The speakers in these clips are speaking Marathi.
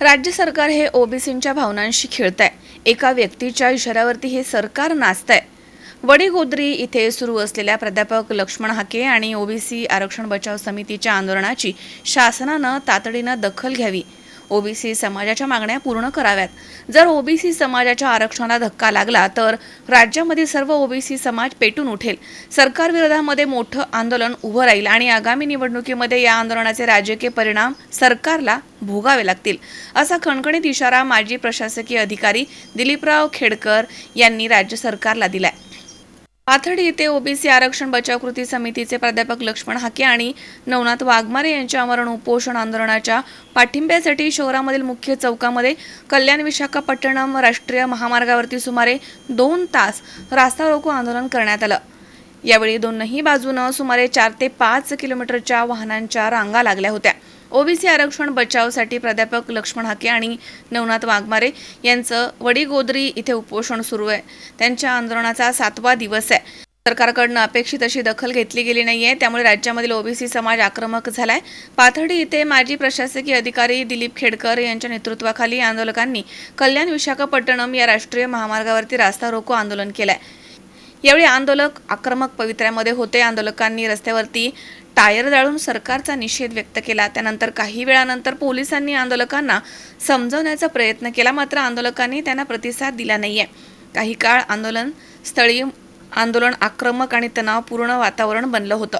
राज्य सरकार हे ओबीसींच्या भावनांशी खेळत आहे एका व्यक्तीच्या इशाऱ्यावरती हे सरकार नाचत आहे वडीगोद्री इथे सुरू असलेल्या प्राध्यापक लक्ष्मण हाके आणि ओबीसी आरक्षण बचाव समितीच्या आंदोलनाची शासनानं तातडीनं दखल घ्यावी. ओबीसी समाजाच्या मागण्या पूर्ण कराव्यात. जर ओबीसी समाजाच्या आरक्षणाला धक्का लागला तर राज्यामध्ये सर्व ओबीसी समाज पेटून उठेल. सरकारविरोधामध्ये मोठं आंदोलन उभं राहील आणि आगामी निवडणुकीमध्ये या आंदोलनाचे राजकीय परिणाम सरकारला भोगावे लागतील असा खणखणीत इशारा माजी प्रशासकीय अधिकारी दिलीपराव खेडकर यांनी राज्य सरकारला दिलाय. पाथडी येथे ओबीसी आरक्षण बचाव कृती समितीचे प्राध्यापक लक्ष्मण हाके आणि नवनाथ वाघमारे यांच्या आमरण उपोषण आंदोलनाच्या पाठिंब्यासाठी शहरामधील मुख्य चौकामध्ये कल्याण विशाखापट्टणम राष्ट्रीय महामार्गावरती सुमारे दोन तास रास्ता रोको आंदोलन करण्यात आलं. यावेळी दोनही बाजूनं सुमारे चार ते पाच किलोमीटरच्या वाहनांच्या रांगा लागल्या होत्या. ओबीसी आरक्षण बचावसाठी प्राध्यापक लक्ष्मण हाके आणि नवनाथ वाघमारे यांचं वडीगोदरी इथे उपोषण सुरू आहे. त्यांच्या आंदोलनाचा सातवा दिवस आहे. सरकारकडनं अपेक्षित अशी दखल घेतली गेली नाहीये. त्यामुळे राज्यामधील ओबीसी समाज आक्रमक झालाय. पाथर्डी इथे माजी प्रशासकीय अधिकारी दिलीप खेडकर यांच्या नेतृत्वाखाली आंदोलकांनी कल्याण विशाखापट्टणम या राष्ट्रीय महामार्गावरती रास्ता रोको आंदोलन केलंय. यावेळी आंदोलक आक्रमक पवित्र्यामध्ये होते. आंदोलकांनी रस्त्यावरती टायर जाळून सरकारचा निषेध व्यक्त केला. त्यानंतर काही वेळानंतर पोलिसांनी आंदोलकांना समजवण्याचा प्रयत्न केला मात्र आंदोलकांनी त्यांना प्रतिसाद दिला नाहीये. काही काळ आंदोलन स्थळी आंदोलन आक्रमक आणि तणावपूर्ण वातावरण बनलं होतं.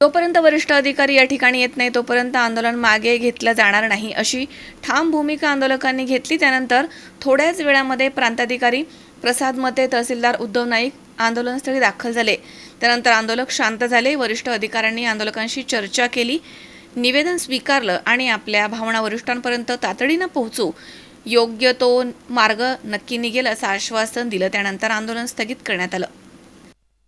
जोपर्यंत वरिष्ठ अधिकारी या ठिकाणी येत नाही तोपर्यंत आंदोलन मागे घेतलं जाणार नाही अशी ठाम भूमिका आंदोलकांनी घेतली. त्यानंतर थोड्याच वेळामध्ये प्रांताधिकारी प्रसाद मते तहसीलदार उद्धव नाईक आंदोलनस्थळी दाखल झाले. त्यानंतर आंदोलक शांत झाले. वरिष्ठ अधिकाऱ्यांनी आंदोलकांशी चर्चा केली. निवेदन स्वीकारलं आणि आपल्या भावना वरिष्ठांपर्यंत तातडीनं पोहोचू योग्य तो मार्ग नक्की निघेल असं आश्वासन दिलं. त्यानंतर आंदोलन स्थगित करण्यात आलं.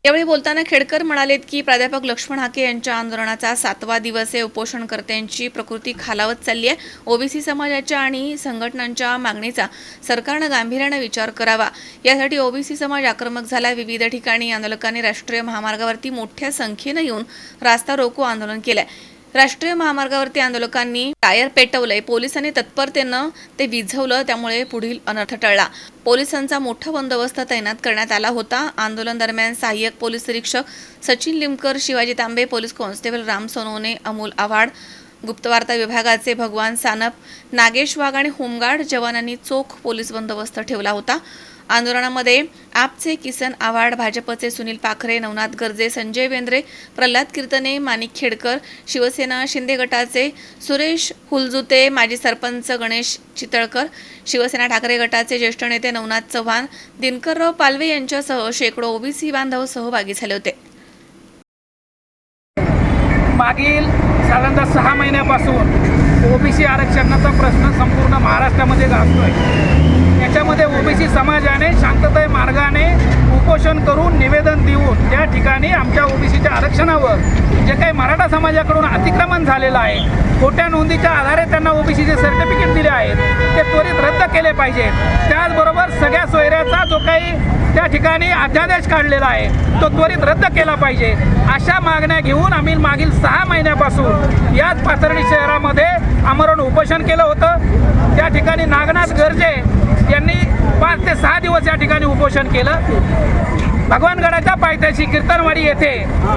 यावेळी बोलताना खेडकर म्हणालेत की प्राध्यापक लक्ष्मण हाके यांच्या आंदोलनाचा सातवा दिवस आहे. उपोषणकर्त्यांची प्रकृती खालावत चालली आहे. ओबीसी समाजाच्या आणि संघटनांच्या मागणीचा सरकारनं गांभीर्यानं विचार करावा. यासाठी ओबीसी समाज आक्रमक झाला विविध ठिकाणी आंदोलकांनी राष्ट्रीय महामार्गावरती मोठ्या संख्येनं येऊन रास्ता रोको आंदोलन केलंय. राष्ट्रीय महामार्गावरती आंदोलकांनी टायर पेटवलंय. पोलिसांनी तत्परतेनं ते विझवलं त्यामुळे पुढील अनर्थ टळला. पोलिसांचा मोठा बंदोबस्त तैनात करण्यात आला होता. आंदोलन दरम्यान सहाय्यक पोलीस निरीक्षक सचिन लिमकर शिवाजी तांबे पोलीस कॉन्स्टेबल राम सोनवणे अमोल आव्हाड गुप्तवार्ता विभागाचे भगवान सानप नागेश वाघ आणि होमगार्ड जवानांनी चोख पोलीस बंदोबस्त ठेवला होता. आंदोलनामध्ये आपचे किसन आव्हाड भाजपचे सुनील पाखरे नवनाथ गर्जे संजय वेंद्रे प्रल्हाद कीर्तने माणिक खेडकर शिवसेना शिंदे गटाचे सुरेश हुलजुते माजी सरपंच गणेश चितळकर शिवसेना ठाकरे गटाचे ज्येष्ठ नेते नवनाथ चव्हाण दिनकरराव पालवे यांच्यासह शेकडो ओबीसी बांधव सहभागी झाले होते. मागील साधारणतः सहा महिन्यापासून ओबीसी आरक्षणाचा प्रश्न संपूर्ण महाराष्ट्रामध्ये गाजतोय याच्यामध्ये ओबीसी समाजाने शांतताय मार्गाने उपोषण करून निवेदन देऊन त्या ठिकाणी आमच्या ओबीसीच्या आरक्षणावर जे काही मराठा समाजाकडून अतिक्रमण झालेलं आहे खोट्या नोंदीच्या आधारे त्यांना ओबीसीचे सर्टिफिकेट दिले आहेत ते त्वरित रद्द केले पाहिजेत. त्याचबरोबर सगळ्या सोयऱ्याचा जो काही त्या ठिकाणी अध्यादेश काढलेला आहे तो त्वरित रद्द केला पाहिजे. अशा मागण्या घेऊन आम्ही मागील सहा महिन्यापासून याच पाथर्डी शहरामध्ये आमरण उपोषण केलं होतं. त्या ठिकाणी नागनाथ गर्जे यांनी पाच ते सहा दिवस या ठिकाणी उपोषण केलं. भगवानगडाच्या पायथ्याशी कीर्तनवाडी येथे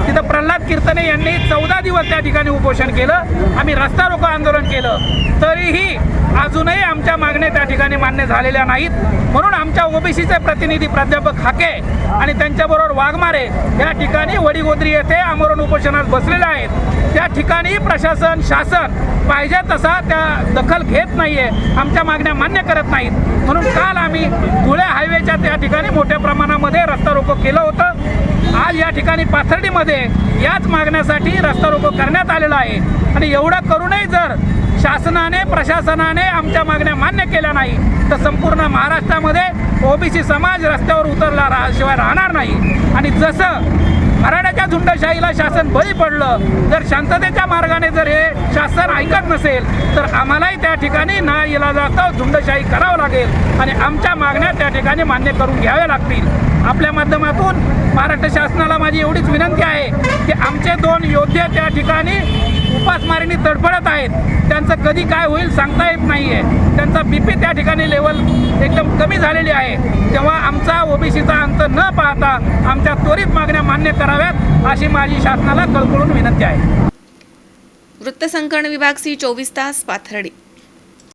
तिथं प्रल्हाद कीर्तने यांनी चौदा दिवस त्या ठिकाणी उपोषण केलं. आम्ही रस्ता रोको आंदोलन केलं. तरीही अजूनही आमच्या मागण्या त्या ठिकाणी मान्य झालेल्या नाहीत. म्हणून आमच्या ओबीसीचे प्रतिनिधी प्राध्यापक हाके आणि त्यांच्याबरोबर वाघमारे या ठिकाणी वडीगोद्री येथे आमरण उपोषणात बसलेले आहेत. त्या ठिकाणी प्रशासन शासन पाहिजे तसा त्या दखल घेत नाही आहे आमच्या मागण्या मान्य करत नाहीत. म्हणून काल आम्ही धुळे हायवेच्या त्या ठिकाणी मोठ्या प्रमाणामध्ये रस्ता रोको केलं होतं. आज या ठिकाणी पाथर्डीमध्ये याच मागण्यासाठी रस्ता रोको करण्यात आलेला आहे. आणि एवढं करूनही जर शासनाने प्रशासनाने आमच्या मागण्या मान्य केल्या नाही तर संपूर्ण महाराष्ट्रामध्ये ओबीसी समाज रस्त्यावर उतरला रा शिवाय राहणार नाही. आणि जसं मराठ्याच्या झुंडशाहीला शासन बळी पडलं. जर शांततेच्या मार्गाने जर हे शासन ऐकत नसेल तर आम्हालाही त्या ठिकाणी ना इलाजास्तव झुंडशाही करावं लागेल आणि आमच्या मागण्या त्या ठिकाणी मान्य करून घ्याव्या लागतील. आपल्या माध्यमातून महाराष्ट्र शासनाला माझी एवढीच विनंती आहे की आमचे दोन योद्धे त्या ठिकाणी उपासमारीने तडफडत आहेत. त्यांचं कधी काय होईल सांगता येत नाही आहे त्यांचा बी पी त्या ठिकाणी लेवल एकदम कमी झालेली आहे. तेव्हा आमचा ओबीसीचा अंत न पाहता आमच्या त्वरित मागण्या मान्य करा कराव्यात अशी माझी शासनाला कळकळून विनंती आहे. वृत्तसंकलन विभाग सी चोवीस तास पाथर्डी.